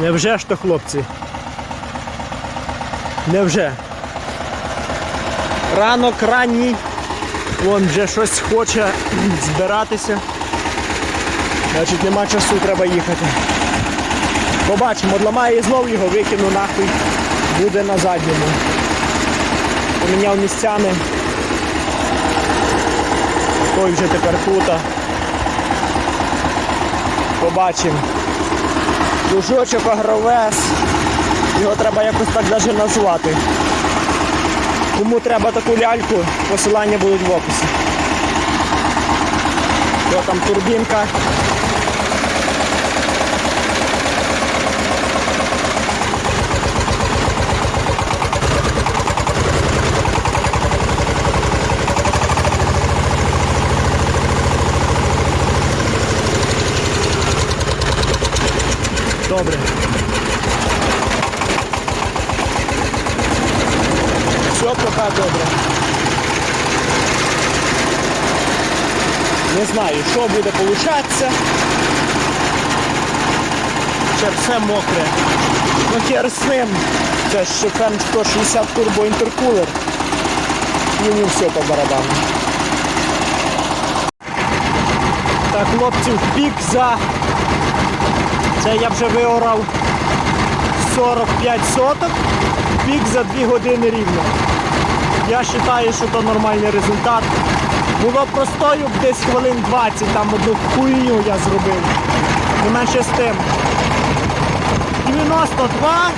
Невже ж то, хлопці? Невже? Ранок ранній. Вон вже щось хоче збиратися. Значить нема часу, треба їхати. Побачимо, одламаю і знов його викину нахуй. Буде на задньому. Поміняв місцями. Той вже тепер тут. Побачимо. Дружочок агровес. Його треба якось так навіть назвати. Кому треба таку ляльку, посилання будуть в описі. Що там турбінка. Добре. Все пока добре. Не знаю, що буде получатися. Ще все мокре. Ну хер з ним. Це ще фен 160 турбо інтеркулер. Йому все по барабану. Так, хлопців, пік за. Це я вже виорав 45 соток, пік за 2 години рівно. Я вважаю, що це нормальний результат. Було простою десь хвилин 20, там одну хуйню я зробив. Не менше з тим. 92.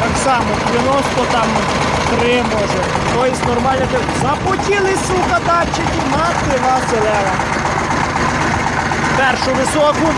Так само, 90 там 3 може. Тобто нормально. Запотіли, сука, датчики, мати Василева. Першу високу.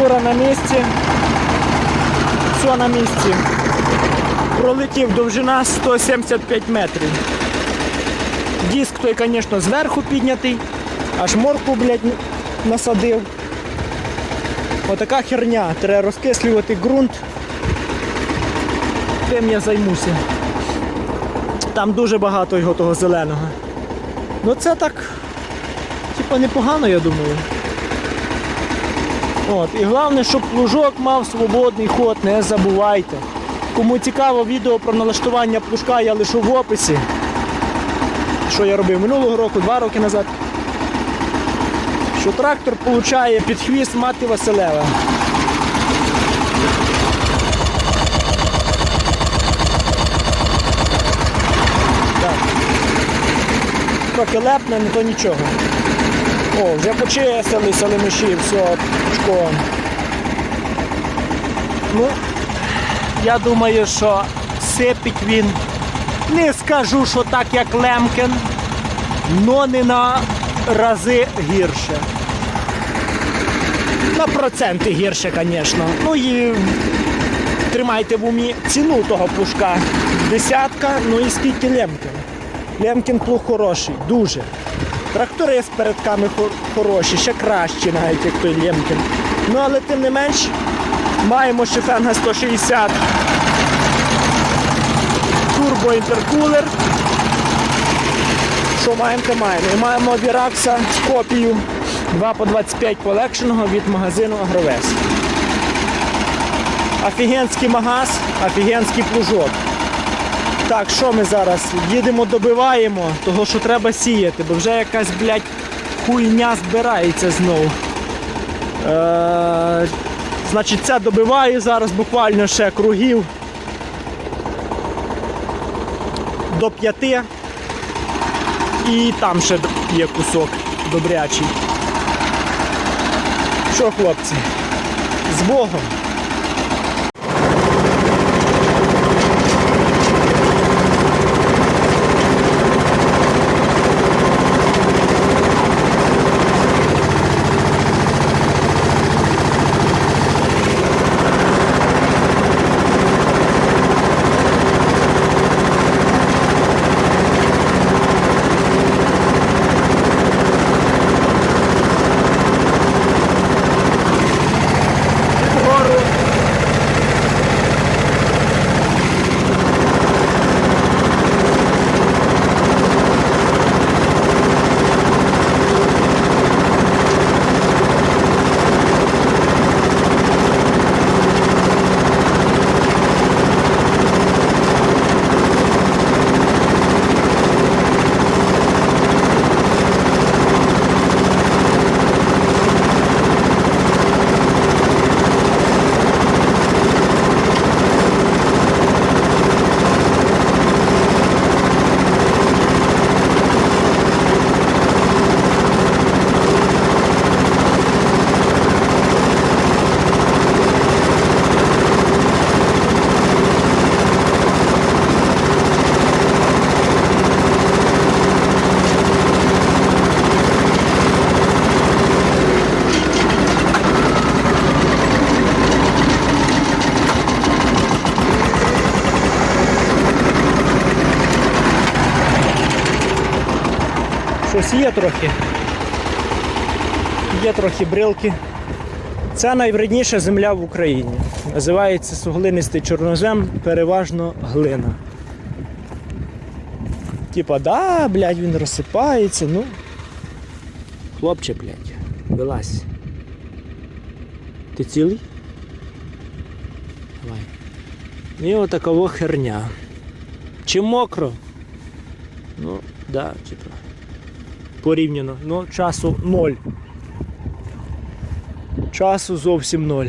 Температура на місці. Все на місці. Пролетів довжина 175 метрів. Диск той, звісно, зверху піднятий, аж морку, блядь, насадив. Отака херня. Треба розкислювати ґрунт. Тим я займуся. Там дуже багато його того зеленого. Ну це так, типа непогано, я думаю. От. І головне, щоб плужок мав свободний ход, не забувайте. Кому цікаво відео про налаштування плужка, я лишу в описі. Що я робив минулого року, два роки назад. Що трактор получає під хвіст мати Василева. трохи лепне, але то нічого. О, вже почистили салимиші, все, пучком. Ну, я думаю, що сипить він. Не скажу, що так, як Лемкен, но не на рази гірше. На проценти гірше, звісно. Ну і тримайте в умі ціну того пушка. Десятка, ну і скільки Лемкін. Лемкін плуг хороший, дуже. Трактори з передками хор- хороші, ще кращі навіть, як той Лемкін. Ну але тим не менш, маємо Шефенга 160 турбоінтеркулер. Що маємо, то маємо. І маємо Віракса копію 2 по 25 полегшеного від магазину Агровес. Офігенський магаз, офігенський плужок. Так, що ми зараз? Їдемо, добиваємо, того що треба сіяти, бо вже якась, блядь, хуйня збирається знову. Е, значить, це добиваю зараз буквально ще кругів до п'яти. І там ще є кусок добрячий. Що, хлопці? З Богом! Щось є трохи. Є трохи брилки. Це найвредніша земля в Україні. Називається суглинистий чорнозем, переважно глина. Типа, да, блядь, він розсипається, ну. Хлопче, блядь, вилазь. Ти цілий? Давай. І отакова херня. Чи мокро? Ну, да, типа порівняно. Ну, часу ноль. Часу зовсім ноль.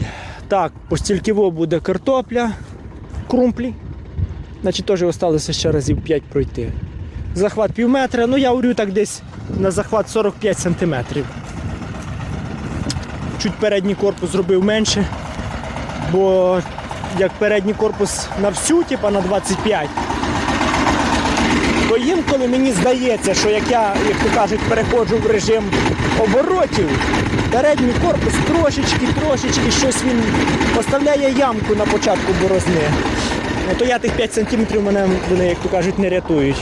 Так, по стільківо буде картопля, крумплі. Значить, теж залишилося ще разів 5 пройти. Захват пів метра, ну я урю так десь на захват 45 сантиметрів. Чуть передній корпус зробив менше, бо як передній корпус на всю, типа на 25, то інколи мені здається, що як я, як то кажуть, переходжу в режим оборотів, передній корпус трошечки, трошечки щось він поставляє ямку на початку борозни. Ну, то я тих 5 сантиметрів мене вони, як то кажуть, не рятують.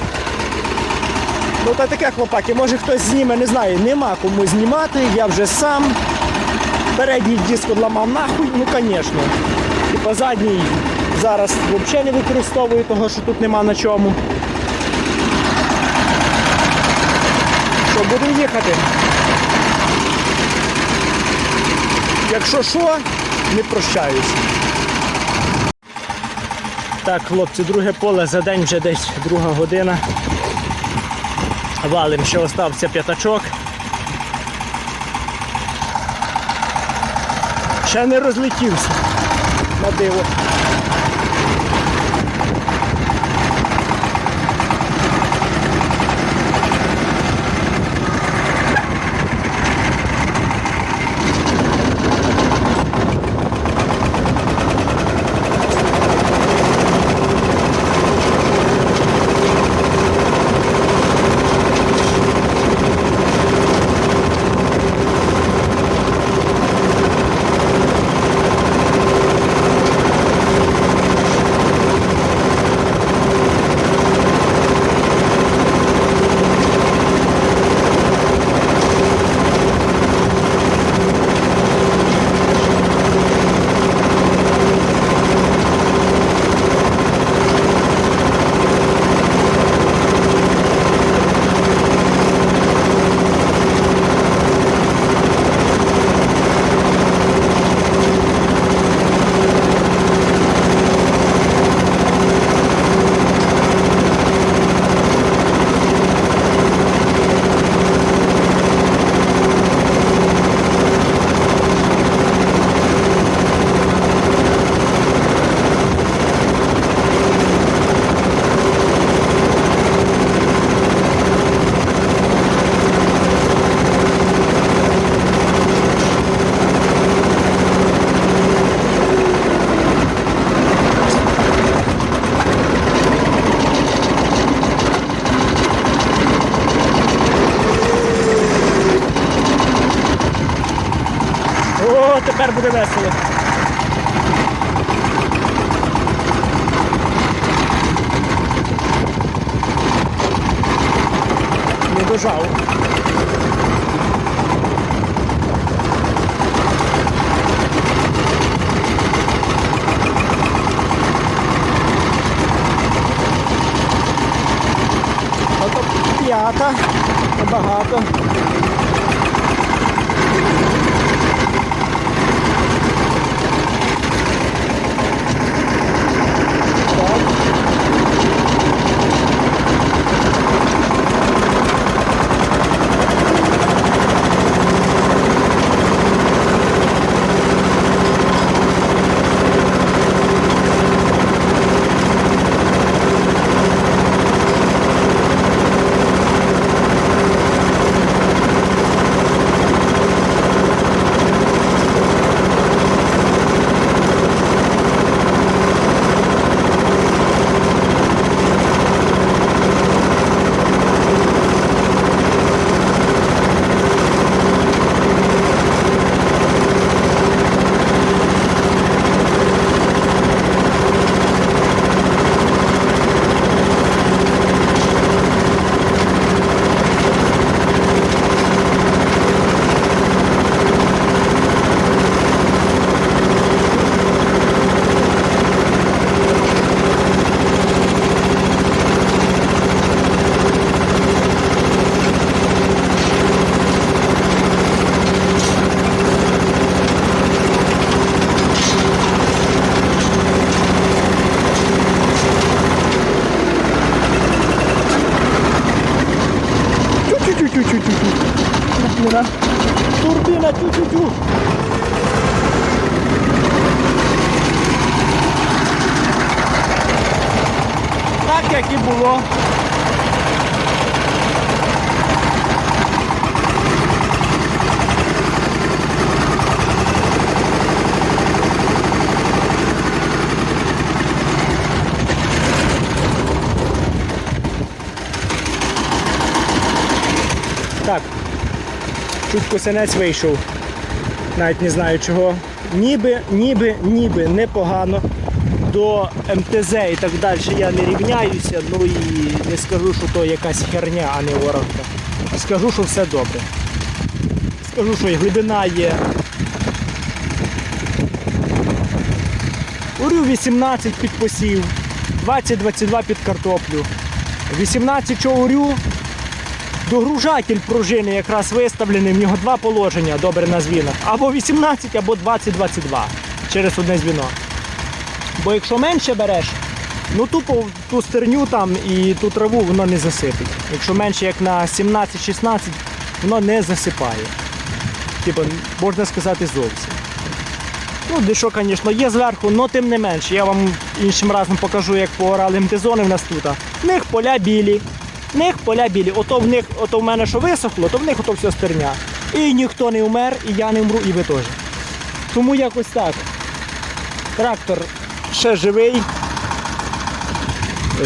Ну та таке хлопаки, може хтось зніме, не знаю, нема кому знімати, я вже сам. Передній диск одламав нахуй, ну звісно. Типа задній зараз взагалі не використовую, того що тут нема на чому. Що, будемо їхати? Якщо що, не прощаюсь. Так, хлопці, друге поле за день вже десь друга година. Валим, ще остався п'ятачок. Ще не розлетівся. На диво. Не дожав. Ото п'ята, багато. Як і було. Так. Чуть косинець вийшов. Навіть не знаю чого. Ніби, ніби, ніби непогано. До МТЗ і так далі я не рівняюся, ну і не скажу, що то якась херня, а не воронка. Скажу, що все добре. Скажу, що і глибина є. Урю 18 під посів, 20-22 під картоплю. 18 чого урю, Догружатель пружини якраз виставлений, в нього два положення, добре на звінах. Або 18, або 20-22 через одне звіно. Бо якщо менше береш, ну тупо ту стерню там і ту траву воно не засипить. Якщо менше як на 17-16, воно не засипає. Типу, можна сказати зовсім. Ну, дещо, звісно, є зверху, але тим не менше. Я вам іншим разом покажу, як поорали МТЗони в нас тут. В них поля білі, в них поля білі. Ото в них, ото в мене що висохло, то в них ото все стерня. І ніхто не вмер, і я не вмру, і ви теж. Тому якось так. Трактор ще живий.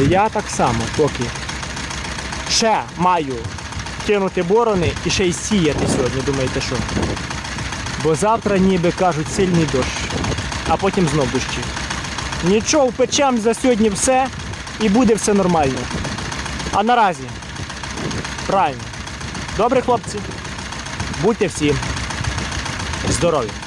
Я так само поки ще маю кинути борони і ще й сіяти сьогодні, думаєте що? Бо завтра ніби кажуть сильний дощ, а потім знов дощі. Нічого, впечем за сьогодні все і буде все нормально. А наразі, правильно. Добре, хлопці, будьте всі здорові.